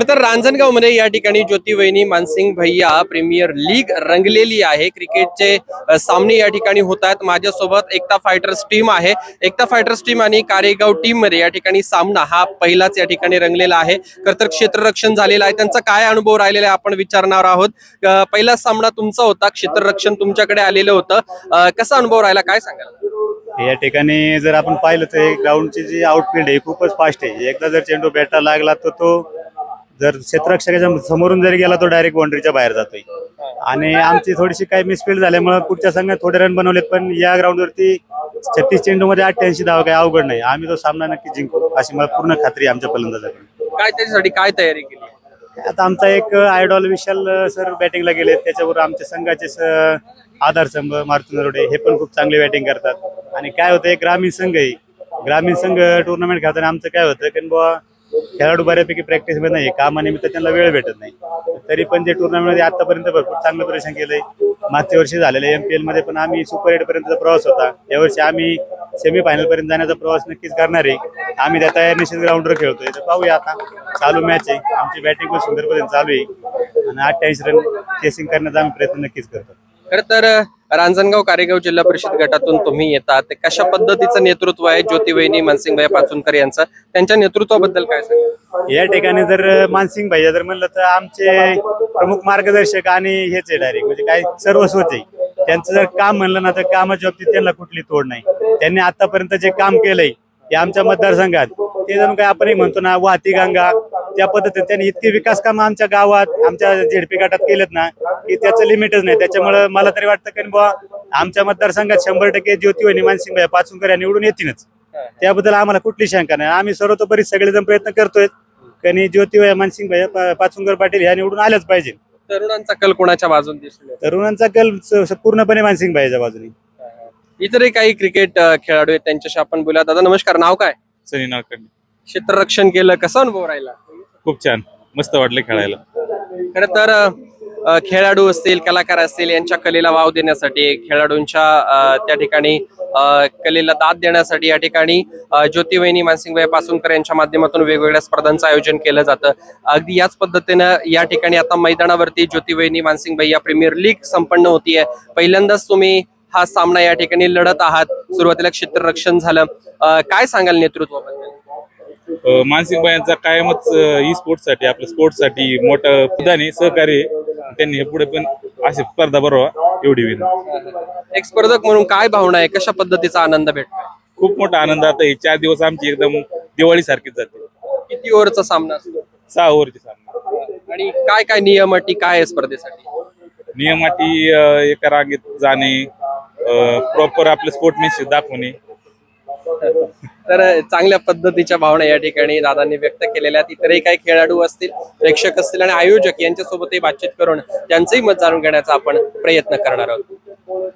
तर रांजणगावमध्ये या ठिकाणी ज्योती वहिनी मानसिंग भैया प्रीमियर लीग रंगलेली आहे. क्रिकेटचे सामने या ठिकाणी होत आहेत. माझ्यासोबत एकता फायटर्स टीम आहे. एकता फायटर्स टीम आणि कारेगाव टीममध्ये या ठिकाणी सामना हा पहिलाच या ठिकाणी रंगलेला आहे. खर तर क्षेत्ररक्षण झालेलं आहे. त्यांचा काय अनुभव राहिलेला आहे आपण विचारणार आहोत. पहिला सामना तुमचा होता. क्षेत्ररक्षण तुमच्याकडे आलेलं होतं. कसा अनुभव राहिला? काय सांगाल? या ठिकाणी जर आपण पाहिलं तर ग्राउंडची जी आउटफिल्ड आहे खूपच फास्ट आहे. एकदा जर चेंडू बॅटला लागला तर तो जर क्षेत्ररक्षकाच्या समोरून जरी गेला तो डायरेक्ट बाउंड्रीच्या बाहेर जातोय. आणि आमची थोडीशी काही मिसफील्ड झाल्यामुळे पुढच्या संघात थोडे रन बनवलेत पण या ग्राउंडवरती छत्तीस चेंडू मध्ये अठ्ठ्याऐंशी धावा काही अवघड नाही. आम्ही तो सामना नक्की जिंकू अशी मला पूर्ण खात्री आमच्या फलंदाजाकडून. काय त्याच्यासाठी काय तयारी केली? आता आमचा एक आयडॉल विशाल सर बॅटिंगला गेले त्याच्यावर आमच्या संघाचे स- आधार स्तंभ मारुती नरोडे हे पण खूप चांगले बॅटिंग करतात. आणि काय होतं ग्रामीण संघ आहे. ग्रामीण संघ टुर्नामेंट खेळताना आमचं काय होतं की बुवा खेळाडू बऱ्यापैकी प्रॅक्टिसमध्ये नाही कामानिमित्त त्यांना वेळ भेटत नाही. तरी पण जे टुर्नामेंटमध्ये आतापर्यंत भरपूर चांगलं प्रदर्शन केलंय. मागच्या वर्षी झालेलं एमपीएलमध्ये पण आम्ही सुपर एट पर्यंतचा प्रवास होता. यावर्षी आम्ही सेमी फायनल पर्यंत जाण्याचा प्रवास नक्कीच करणार आहे. आम्ही त्या तयार निश्चित ग्राउंडवर खेळतोय. तर पाहूया आता. चालू मॅच आहे. आमची बॅटिंग पण सुंदर पर्यंत चालू आहे. आणि अठ्ठावीस रन चेसिंग करण्याचा आम्ही प्रयत्न नक्कीच करतो. खर तर रांजणगाव कारेगाव जिल्हा परिषद गटातून तुम्ही येतात. कशा पद्धतीचं नेतृत्व आहे? ज्योतिवहिनी मानसिंगभाई पाचुनकर यांचं. त्यांच्या नेतृत्वाबद्दल काय सांगाल? या ठिकाणी जर मानसिंग भाई जर म्हणलं तर आमचे प्रमुख मार्गदर्शक आणि हेच आहे डायरेक्ट म्हणजे काय सर्वस्वच त्यांचं जर काम म्हणलं ना तर कामाच्या बाबतीत त्यांना कुठली तोड नाही. त्यांनी आतापर्यंत जे काम केलंय ते आमच्या मतदारसंघात ते जणू काय आपणही म्हणतो ना वाहती गंगा त्या पद्धतीने त्यांनी इतके विकास कामं आमच्या गावात आमच्या झेडपी गटात केलेत ना की त्याचं लिमिटच नाही. त्याच्यामुळे मला तरी वाटतं की बुवा आमच्या मतदारसंघात शंभर टक्के ज्योतिवणी मानसिंग पाचुंकर या निवडून येतीलच. त्याबद्दल आम्हाला कुठली शंका नाही. आम्ही सर्वतोपरी सगळेजण प्रयत्न करतोय कारण ज्योतिबाई मानसिंग भैया पा- पाचुंकर पाटील ह्या निवडून आल्याच पाहिजे. तरुणांचा कल कोणाच्या बाजून दिसून येतो? तरुणांचा कल पूर्णपणे मानसिंग भाईच्या बाजूने. इतरही काही क्रिकेट खेळाडू आहेत त्यांच्याशी आपण बोलूया. दादा नमस्कार. नाव काय? सनी नाळकर्णी क्षेत्ररक्षण केलं कसा अनुभव राहिला? खूप छान. मस्त वाटलं खेळायला. खर तर अ, खेळाडू असतील कलाकार असतील यांच्या कलेला वाव देण्यासाठी खेळाडूंच्या अ, त्या ठिकाणी अ, कलेला दाद देण्यासाठी या ठिकाणी अ, ज्योतिवहिनी मानसिंगभाई पासूनकर यांच्या माध्यमातून वेगवेगळ्या स्पर्धांचं आयोजन केलं जातं. अगदी याच पद्धतीनं या ठिकाणी आता मैदानावरती ज्योतिवहिनी मानसिंगभाई या प्रीमियर लीग संपन्न होतीये. पहिल्यांदाच तुम्ही हा सामना या ठिकाणी लढत आहात. सुरुवातीला क्षेत्ररक्षण झालं. अ, काय सांगाल नेतृत्वाबद्दल? मानसिक बायांचा कायमच ई स्पोर्ट्ससाठी आपल्या स्पोर्ट्ससाठी मोठं प्रदान आहे सहकार्य. त्यांनी हे पुढे पण अशी स्पर्धा भरवा एवढी विनंती. एक स्पर्धक म्हणून काय भावना आहे? कशा पद्धतीचा आनंद भेटतो खूप मोठा आनंद आता हे चार दिवस आमची एकदम दिवाळी सारखीच जाते. किती ओव्हरचा सामना असतो? सहा ओव्हरची सामना. आणि काय काय नियम अटी काय आहे स्पर्धेसाठी? नियमाटी अं, एका रांगेत जाणे प्रॉपर आपलं स्पोर्टमॅनशिप दाखवणे. तर चांगल्या पद्धतीच्या भावना या ठिकाणी दादांनी व्यक्त केलेल्या आहेत. इतरही काही खेळाडू असतील प्रेक्षक असतील आणि आयोजक यांच्यासोबतही बातचीत करून त्यांचंही मत जाणून घेण्याचा आपण प्रयत्न करणार आहोत.